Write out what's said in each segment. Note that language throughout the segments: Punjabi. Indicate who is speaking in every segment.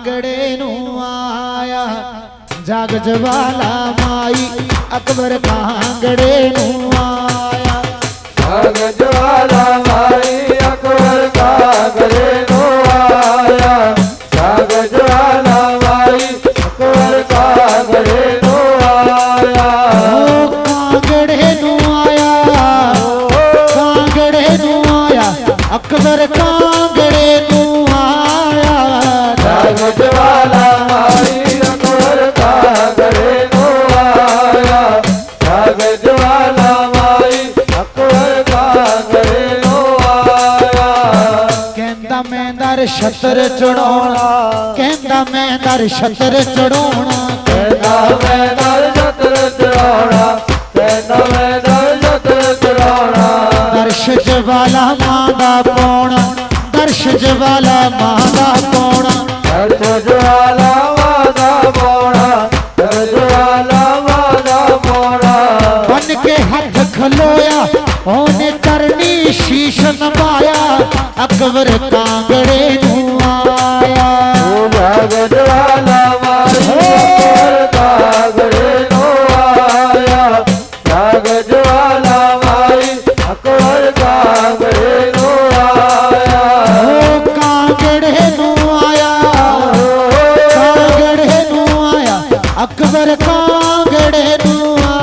Speaker 1: ਕਾਂਗੜੇ ਨੂੰ ਆਇਆ ਜਗ ਜਵਾਲਾ ਮਾਈ ਅਕਬਰ ਕਾਂਗੜੇ ਦਰ ਛਤਰ ਚੜਾਉਣਾ। ਕਹਿੰਦਾ ਮੈਂ ਦਰ ਛਤਰ ਚੜਾਉਣਾ।
Speaker 2: ਕਹਿੰਦਾ ਮੈਂ ਦਰ ਛਤਰ ਚੜਾਉਣਾ। ਕਹਿੰਦਾ ਮੈਂ ਦਰ ਛਤਰ ਚੜਾਉਣਾ।
Speaker 1: ਦਰਸ਼ ਜਵਾਲਾ ਮਾਂ ਦਾ ਪਾਉਣਾ ਦਰਸ਼ ਜਵਾਲਾ ਮਾਂ ਦਾ ਪਾਉਣਾ
Speaker 2: ਦਰ ਜਵਾਲਾ ਵਾਦਾ ਮੋਣਾ ਦਰ ਜਵਾਲਾ ਵਾਦਾ ਮੋਣਾ
Speaker 1: ਬਨ ਕੇ ਹੱਥ ਖਲੋਇਆ ਉਹਨੇ ਕਰਨੀ ਸ਼ੀਸ਼ ਨਵਾਇਆ। ਅਕਬਰ ਕਾਂਗੜੇ ਨੂੰ ਆਇਆ।
Speaker 2: ਉਹ ਜਗ ਜਵਾਲਾ ਮਾਰੀ ਅਕਬਰ ਕਾਗਰੇ ਨੂੰ ਆਇਆ। ਅਕਬਰ ਨੂੰ ਆਇਆ।
Speaker 1: ਕਾਂਗੜੇ ਨੂੰ ਆਇਆ। ਕਾਂਗੜੇ ਨੂੰ ਆਇਆ। ਅਕਬਰ ਕਾਂਗੜੇ ਨੂੰ ਆਇਆ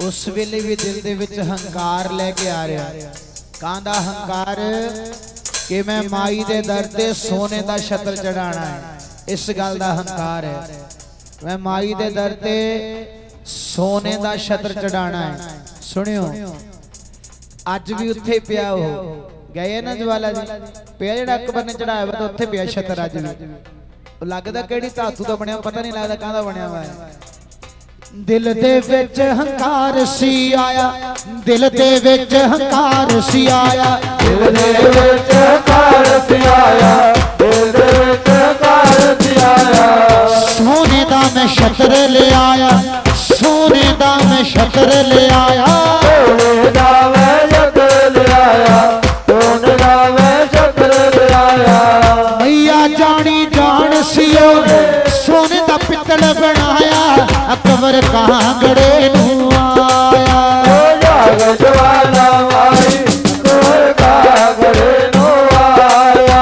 Speaker 1: ਉਸ ਵੇਲੇ ਵੀ ਦਿਲ ਦੇ ਵਿੱਚ ਹੰਕਾਰ ਲੈ ਕੇ ਆ ਰਿਹਾ। ਕਾਂਦਾ ਹੰਕਾਰ ਕਿ ਮੈਂ ਮਾਈ ਦੇ ਦਰ ਤੇ ਸੋਨੇ ਦਾ ਛਤਰ ਚੜਾਣਾ ਹੈ। ਇਸ ਗੱਲ ਦਾ ਹੰਕਾਰ ਹੈ। ਮੈਂ ਮਾਈ ਦੇ ਦਰ ਤੇ ਸੋਨੇ ਦਾ ਛਤਰ ਚੜਾਣਾ ਹੈ। ਸੁਣਿਓ ਅੱਜ ਵੀ ਉੱਥੇ ਪਿਆ ਉਹ। ਗਏ ਨਾ ਜਵਾਲਾ ਜੀ। ਪਿਆ ਜਿਹੜਾ ਅਕਬਰ ਨੇ ਚੜਾਇਆ ਵਾ ਤਾਂ ਉੱਥੇ ਪਿਆ ਛਤਰ ਅੱਜ ਵੀ। ਉਹ ਲੱਗਦਾ ਕਿਹੜੀ ਧਾਤੂ ਦਾ ਬਣਿਆ ਪਤਾ ਨਹੀਂ ਲੱਗਦਾ ਕਾਹਦਾ ਬਣਿਆ ਹੈ ਦਿਲ ਦੇ ਵਿੱਚ ਹੰਕਾਰ ਸੀ ਆਇਆ ਦਿਲ ਦੇ ਵਿੱਚ ਹੰਕਾਰ ਸੀ ਆਇਆ।
Speaker 2: ਦਿਲ ਦੇ ਵਿੱਚ ਕਾਰਤ ਆਇਆ ਦਿਲ ਦੇ ਵਿੱਚ ਕਾਰਤ ਆਇਆ।
Speaker 1: ਸੋਨੇ ਦਾ ਮੈਂ ਛਤਰ ਲਿਆਇਆ ਸੋਨੇ ਦਾ ਮੈਂ ਛਤਰ ਲਿਆਇਆ।
Speaker 2: ਸੋਨੇ ਦਾ ਮੈਂ ਸ਼ਕਰ ਲਿਆਇਆ ਸੋਨੇ ਦਾ ਮੈਂ ਸ਼ਕਰ ਲਿਆਇਆ।
Speaker 1: ਮਈਆ ਜਾਣੀ ਜਾਣ ਸੀ ਉਹਨੇ ਸੋਨੇ ਦਾ ਪਿੱਤਲ ਬਣਾਇਆ। ਅਕਬਰ ਕਾਂਗੜੇ ਨੂੰ ਆਇਆ
Speaker 2: ਓ ਜਾਗ ਜਵਾਲਾ ਮਾਈ ਕੋਰ ਕਾਗਰੇ ਨੂੰ ਆਇਆ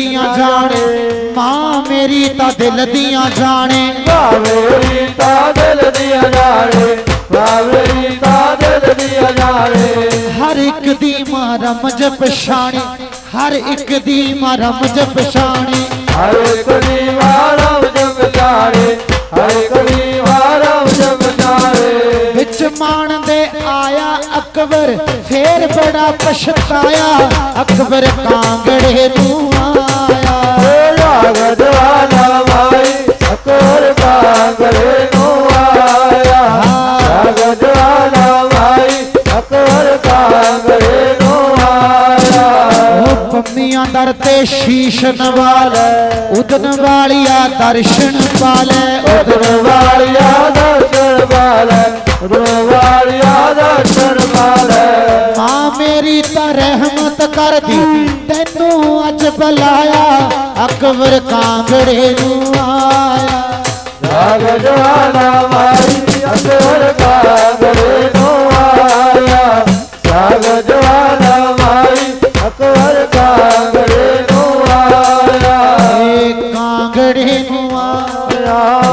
Speaker 1: ਦੀਆਂ ਜਾਣੇ ਮਾਂ ਮੇਰੀ ਤਾਂ ਦਿਲ ਦੀਆਂ ਜਾਣੇ।
Speaker 2: ਭਾਵੇਰੀ ਤਾਂ ਦਿਲ ਦੀਆਂ ਜਾਣੇ ਭਾਵੇਰੀ ਤਾਂ ਦਿਲ ਦੀਆਂ ਜਾਣੇ।
Speaker 1: ਹਰ ਇੱਕ ਦੀ ਮਾਂ ਰਮਜ ਪਛਾਣੇ ਹਰ ਇੱਕ ਦੀ ਮਾਂ ਰਮਜ ਪਛਾਣੇ।
Speaker 2: ਹਰ ਇੱਕ ਦੀ ਜਗ ਜਾਣੇ ਹਰ ਇੱਕ ਦੀ ਜਗ ਜਾਣੇ
Speaker 1: ਵਿੱਚ ਮਾਣ ਦੇ ਆਇਆ ਅਕਬਰ ਫੇਰ ਬੜਾ ਪਛਤਾਇਆ। ਅਕਬਰ ਕਾਂਗੜੇ ਨੂੰ ਉਹ ਦਰ ਤੇ ਸ਼ੀਸ਼ ਨਵਾਲ ਉਦਨ ਵਾਲੀਆ ਦਰਸ਼ਨ ਪਾਲੇ
Speaker 2: ਉਦਨ ਵਾਲਿਆ ਦਰਸ਼ਨ ਵਾਲੇ ਉਦਨ ਵਾਲਿਆ ਦਰਸ਼ਨ ਵਾਲੇ
Speaker 1: ਮਾਂ ਮੇਰੀ ਤਾਂ ਰਹਿਮਤ ਕਰਦੀ, ਤੈਨੂੰ ਅੱਜ ਬੁਲਾਇਆ। ਅਕਬਰ ਕਾਂਗੜੇ ਨੂੰ ਆਇਆ।
Speaker 2: ਜਾਗ ਜਵਾਲਾ ਮਾਈ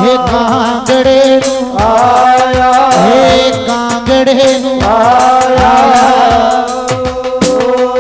Speaker 2: ਹੇ ਕਾਂਗੜੇ ਨੂੰ ਆਇਆ। ਹੇ ਕਾਂਗੜੇ ਨੂੰ ਆਇਆ।